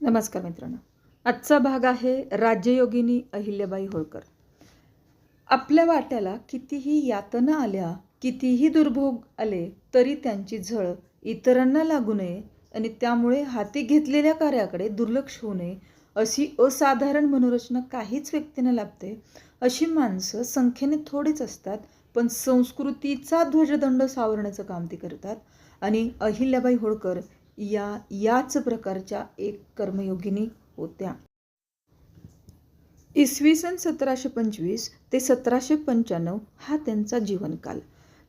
नमस्कार मित्रांनो. आजचा भाग आहे राज्ययोगिनी अहिल्याबाई होळकर. आपल्या वाट्याला कितीही यातना आल्या कितीही दुर्भोग आले तरी त्यांची झळ इतरांना लागू नये आणि त्यामुळे हाती घेतलेल्या कार्याकडे दुर्लक्ष होऊ नये अशी असाधारण मनोरचना काहीच व्यक्तींना लाभते. अशी माणसं संख्येने थोडीच असतात पण संस्कृतीचा ध्वजदंड सावरण्याचं काम ती करतात. आणि अहिल्याबाई होळकर या याच प्रकारच्या एक कर्मयोगिनी होत्या. इसवी सन सतराशे पंचवीस ते सतराशे पंच्याण्णव हा त्यांचा जीवनकाल.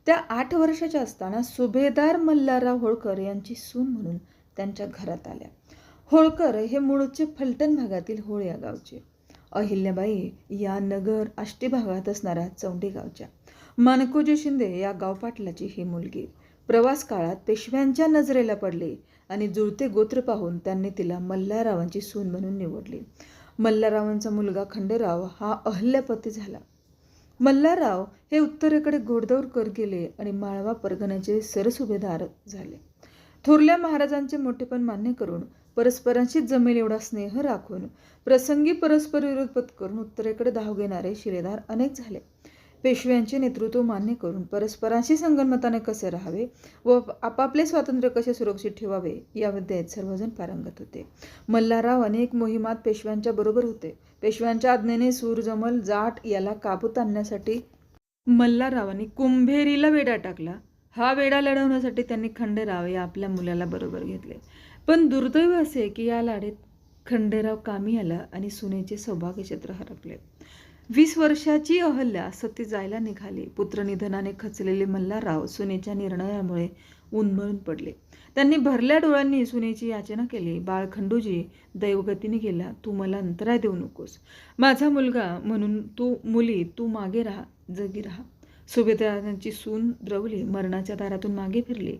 त्या आठ वर्षाच्या असताना सुभेदार मल्हारराव होळकर यांची सून म्हणून त्यांच्या घरात आल्या. होळकर हे मूळचे फलटण भागातील होळ या गावचे. अहिल्याबाई या नगर आष्टी भागात असणाऱ्या चौंडी गावच्या. मानकोजी शिंदे या गावपाटलाची ही मुलगी. प्रवास काळात पेशव्यांच्या नजरेला पडली. आणि जुळते गोत्र पाहून त्यांनी तिला मल्हाररावांची सून म्हणून निवडली. मल्हाररावांचा मुलगा खंडेराव हा अहल्यापती झाला. मल्हारराव हे उत्तरेकडे घोडदौड कर गेले आणि माळवा परगण्याचे सरसुभेदार झाले. थोरल्या महाराजांचे मोठेपण मान्य करून परस्परांशी जमेल एवढा स्नेह राखून प्रसंगी परस्पर विरोध पत्करून उत्तरेकडे धाव घेणारे शिलेदार अनेक झाले. पेशव्यांचे नेतृत्व मान्य करून परस्परांशी संगनमताने कसे राहावे व आपापले स्वातंत्र्य कसे सुरक्षित ठेवावे या विद्येत सर्वजण पारंगत होते. मल्हारराव अनेक मोहिमात पेशव्यांच्या बरोबर होते. पेशव्यांच्या आज्ञेने सूरजमल जाट याला काबूत आणण्यासाठी मल्हाररावांनी कुंभेरीला वेढा टाकला. हा वेढा लढवण्यासाठी त्यांनी खंडेराव या आपल्या मुलाला बरोबर घेतले. पण दुर्दैव असे की या लाडेत खंडेराव कामी आला आणि सुनेचे सौभाग्य क्षेत्र हरपले. वीस वर्षाची अहल्या सती जायला निघाली पुत्रनिधनाने खचलेले मल्हारराव सुनेच्या निर्णयामुळे उन्मळून पडले. त्यांनी भरल्या डोळ्यांनी सुनेची याचना केली. बाळ खंडूजी दैवगतीने गेला. तू मला अंतराय देऊ नकोस. माझा मुलगा म्हणून तू मुली तू मागे राहा जगी राहा. सुभेदारांची सून द्रवली मरणाच्या दारातून मागे फिरली.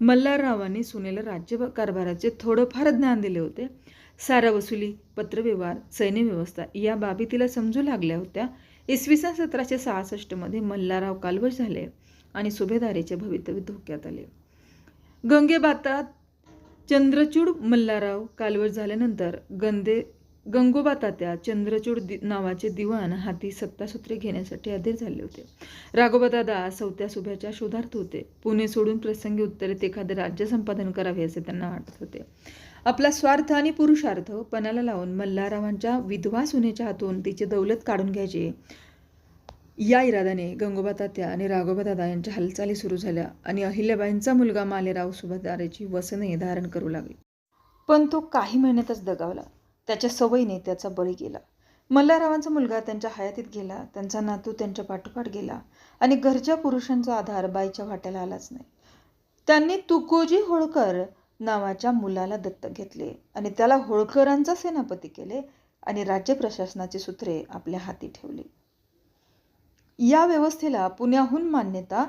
मल्हाररावांनी सुनेला राज्य कारभाराचे थोडंफार ज्ञान दिले होते. सारा वसुली पत्रव्यवहार सैन्यव्यवस्था या बाबी तिला समजू लागल्या होत्या. इसवी सन सतराशे सहासष्टमध्ये मल्हारराव कालवश झाले आणि सुभेदारीचे भवितव्य धोक्यात आले. गंगेबातात चंद्रचूड मल्हारराव कालवश झाल्यानंतर गंदे गंगोबा तात्या चंद्रचूड दि नावाचे दिवाण हाती सत्तासूत्रे घेण्यासाठी अधीर झाले होते. राघोबादादा सौत्या सुभ्याच्या शोधार्थ होते. पुणे सोडून प्रसंगी उत्तरेत एखादे राज्य संपादन करावे असे त्यांना वाटत होते. आपला स्वार्थ आणि पुरुषार्थ पणाला लावून मल्हाररावांच्या विधवा सुनेच्या हातून तिची दौलत काढून घ्यायची. या इराद्याने गंगोबा तात्या आणि राघोबा दादा यांच्या हालचाली सुरू झाल्या आणि अहिल्याबाईंचा मुलगा मालेराव सुभदाराची वसने धारण करू लागली. पण तो काही महिन्यातच दगावला. त्याच्या सवयीने त्याचा बळी गेला. मल्हाररावांचा मुलगा त्यांच्या हयातीत गेला त्यांचा नातू त्यांच्या पाठोपाठ गेला आणि घरच्या पुरुषांचा आधार बाईच्या वाट्याला आलाच नाही. त्यांनी तुकोजी होळकर नावाच्या मुलाला दत्तक घेतले आणि त्याला होळकरांचा सेनापती केले आणि राज्य प्रशासनाची सूत्रे आपल्या हाती ठेवली. या व्यवस्थेला पुण्याहून मान्यता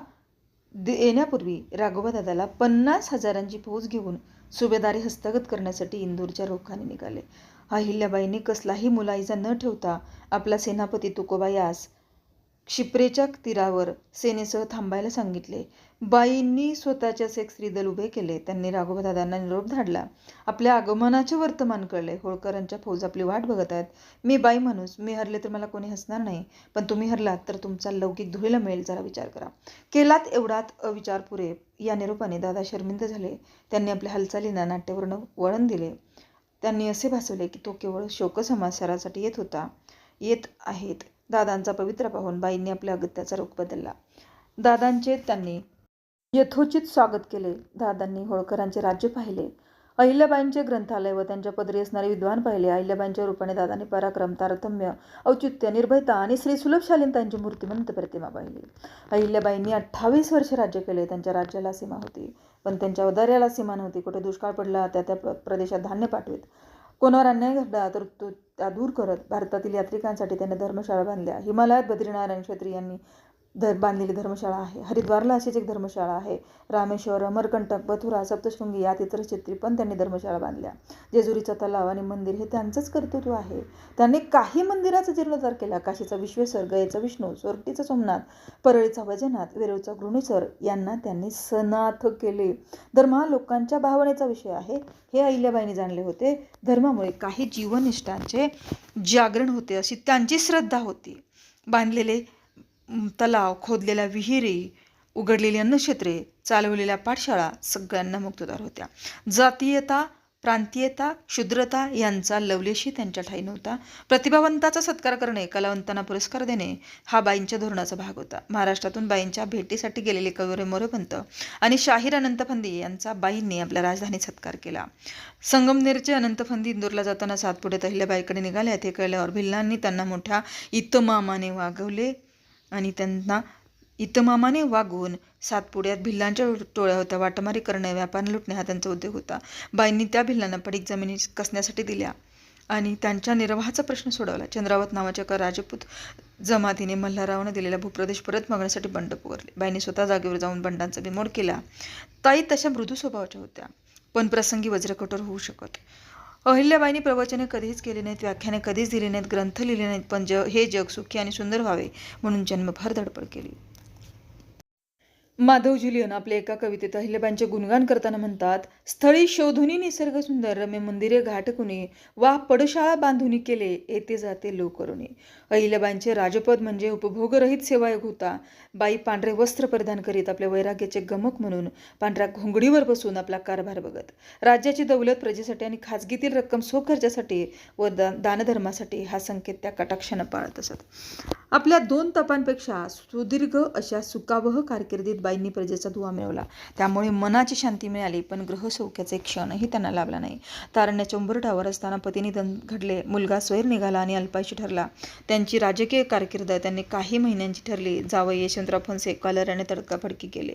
येण्यापूर्वी राघोबादादाला पन्नास हजारांची फौज घेऊन सुभेदारी हस्तगत करण्यासाठी इंदूरच्या रोखाने निघाले. अहिल्याबाईंनी कसलाही मुलाईजा न ठेवता आपला सेनापती तुकोबा यास क्षिप्रेच्या तीरावर सेनेसह थांबायला सांगितले. बाईंनी स्वतःच्याच एक श्रीदल उभे केले. त्यांनी राघोबदादांना निरोप धाडला. आपल्या आगमनाचे वर्तमान कळले. होळकरांच्या फौज आपली वाट बघत आहेत मी बाई माणूस. मी हरले तर मला कोणी हसणार नाही. पण तुम्ही हरलात तर तुमचा लौकिक धुळीला मिळेल जरा विचार करा. केलात एवढात अविचार पुरे या निरोपाने दादा शर्मिंद झाले. त्यांनी आपल्या हालचालींना नाट्यवर्ण वळण दिले. त्यांनी असे भासवले की तो केवळ शोकसमाचारासाठी येत होता. येत आहेत. दादांचा पवित्र पाहून बाईंनी आपल्या अगत्याचा रूप बदलला. दादांचे त्यांनी यथोचित स्वागत केले. दादांनी होळकरांचे राज्य पाहिले. अहिल्याबाईंचे ग्रंथालय व त्यांच्या पदरी असणारे विद्वान पाहिले. अहिल्याबाईंच्या रूपाने दादांनी पराक्रम तारतम्य औचित्य निर्भयता आणि श्री सुलभशालीन त्यांची मूर्तिमंत प्रतिमा पाहिली. अहिल्याबाईंनी अठ्ठावीस वर्ष राज्य केले. त्यांच्या राज्याला सीमा होती. पण त्यांच्या उदार्याला सीमा नव्हती. कुठे दुष्काळ पडला त्या त्या प्रदेशात धान्य पाठवित. कोणावर अन्याय घडला तर तो त्या दूर करत. भारतातील यात्रिकांसाठी त्यांनी धर्मशाळा बांधल्या. हिमालयात बद्रीनारायण क्षेत्री यांनी धर बांधलेली धर्मशाळा आहे. हरिद्वारला अशीच एक धर्मशाळा आहे. रामेश्वर अमरकंटक मथुरा सप्तशृंगी या तीर्थक्षेत्री पण त्यांनी धर्मशाळा बांधल्या. जेजुरीचा तलाव आणि मंदिर हे त्यांचंच कर्तृत्व आहे. त्यांनी काही मंदिराचा जीर्णोद्धार केला. काशीचा विश्वेश्वर गयेचा विष्णू सोरटीचा सोमनाथ परळीचा वैजनाथ वेरूळचा गृणेश्वर यांना त्यांनी सनाथ केले. धर्म हा लोकांच्या भावनेचा विषय आहे. हे अहिल्याबाईंनी जाणले होते. धर्मामुळे काही जीवनिष्ठांचे जागरण होते अशी त्यांची श्रद्धा होती. बांधलेले तलाव खोदलेल्या विहिरी उघडलेली अन्नक्षेत्रे चालवलेल्या पाठशाळा सगळ्यांना मुक्तदार होत्या. जातीयता प्रांतीयता क्षुद्रता यांचा लवलेशी त्यांच्या ठाई नव्हता. प्रतिभावंताचा सत्कार करणे कलावंतांना पुरस्कार देणे हा बाईंच्या धोरणाचा भाग होता. महाराष्ट्रातून बाईंच्या भेटीसाठी गेलेले कवरे मोरेपंत आणि शाहीर अनंतफंदी यांचा बाईंनी आपल्या राजधानीत सत्कार केला. संगमनेरचे अनंतफंदी इंदोरला जाताना सातपुडे तहिल्याबाईकडे निघाले ते कळल्यावर भिल्लांनी त्यांना मोठ्या इतमामाने वागवले. आणि त्यांना इतमामाने वागवून सातपुड्यात भिल्लांच्या टोळ्या होत्या वाटमारी करणे व्यापार लुटणे हा त्यांचा उद्योग होता. बाईंनी त्या भिल्लांना पडीक जमिनी कसण्यासाठी दिल्या आणि त्यांच्या निर्वाहाचा प्रश्न सोडवला. चंद्रावत नावाच्या एका राजपूत जमातीने मल्हाररावानं दिलेला भूप्रदेश परत मागण्यासाठी बंड पुकारले. बाईंनी स्वतः जागेवर जाऊन बंडांचा बिमोड केला. ताई तशा मृदू स्वभावाच्या होत्या. पण प्रसंगी वज्रकठोर होऊ शकत. अहिल्याबाईंनी प्रवचने कधीच केली नाहीत व्याख्याने कधीच दिली नाहीत ग्रंथ लिहिले नाहीत पण ज हे जग सुखी आणि सुंदर व्हावे म्हणून जन्मभर धडपड केली. माधव जुलियन आपल्या एका कवितेत अहिल्याबाईंचे गुणगान करताना म्हणतात स्थळी शोधुनी निसर्ग सुंदर रम्य मंदिरे घाटकुनी वा पडशाळा बांधुनी केले येते जाते लोकरुने अहिल्याबाईंचे राजपद म्हणजे उपभोगरहित सेवायोग होता. बाई पांढरे वस्त्र परिधान करीत आपल्या वैराग्याचे गमक म्हणून पांढऱ्या घोंगडीवर बसून आपला कारभार बघत राज्याची दौलत प्रजेसाठी आणि खाजगीतील रक्कम स्वखर्चासाठी व दा दानधर्मासाठी हा संकेत त्या कटाक्षानं पाळत असत. आपल्या दोन तपांपेक्षा सुदीर्घ अशा सुखावह कारकिर्दीत बाईंनी प्रजेचा दुवा मिळवला. त्यामुळे मनाची शांती मिळाली पण ग्रहसौख्याचे क्षणही त्यांना लाभला नाही. तारण्याच्या उंबरठावर असताना पतीनिधन घडले. मुलगा स्वैर निघाला आणि अल्पायशी ठरला. त्यांची राजकीय कारकीर्द त्यांनी काही महिन्यांची ठरली. जावई यशवंतराव फणसे कॉलर याने तडकाफडकी केले.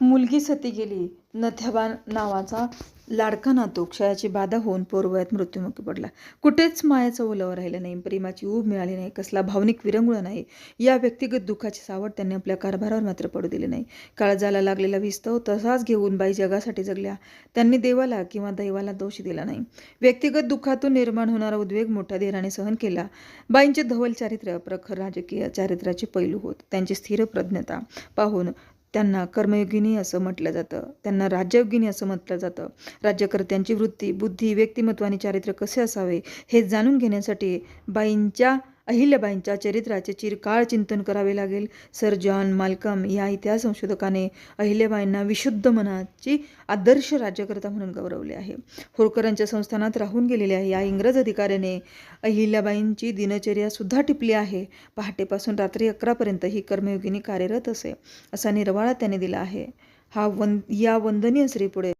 मुलगी सती गेली. नथ्याबा नावाचा लाडका नातू क्षयाची बाधा होऊन पोरवयात मृत्युमुखी पडला. कुठेच मायाचं ओलावं राहिलं नाही. प्रेमाची ऊब मिळाली नाही. कसला भावनिक विरंगुळा नाही. या व्यक्तिगत दुःखाची सावड त्यांनी आपल्या कारभारावर मात्र पडू दिली नाही. काळजाला लागलेला विस्तव तसाच घेऊन बाई जगासाठी जगल्या. त्यांनी देवाला किंवा दैवाला दोष दिला नाही. व्यक्तिगत दुःखातून निर्माण होणारा उद्वेग मोठ्या धीराने सहन केला. बाईंचे धवल चारित्र्य प्रखर राजकीय चारित्र्याचे पैलू होत. त्यांची स्थिर प्रज्ञता पाहून त्यांना कर्मयोगिनी असं म्हटलं जातं. त्यांना राज्ययोगिनी असं म्हटलं जातं. राज्यकर्त्यांची वृत्ती बुद्धी व्यक्तिमत्व आणि चारित्र्य कसे असावे हे जाणून घेण्यासाठी बाईंच्या अहिल्याबाईंच्या चरित्राचे चिरकाळ चिंतन करावे लागेल. सर जॉन माल्कम या इतिहास संशोधकाने अहिल्याबाईंना विशुद्ध मनाची आदर्श राज्यकर्ता म्हणून गौरवले आहे. होळकरांच्या संस्थानात राहून गेलेल्या या इंग्रज अधिकाऱ्याने अहिल्याबाईंची दिनचर्या सुद्धा टिपली आहे. पहाटेपासून रात्री अकरापर्यंत ही कर्मयोगिनी कार्यरत असे असा निर्वाळा त्याने दिला आहे. हा वन या वंदनीय स्त्रीपुढे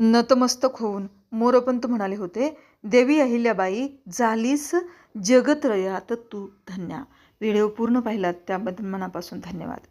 नतमस्तक होऊन मोरपंत म्हणाले होते देवी अहिल्याबाई झालीस जगत्रयात तू धन्या. व्हिडिओ पूर्ण पाहिलात त्याबद्दल मनापासून धन्यवाद.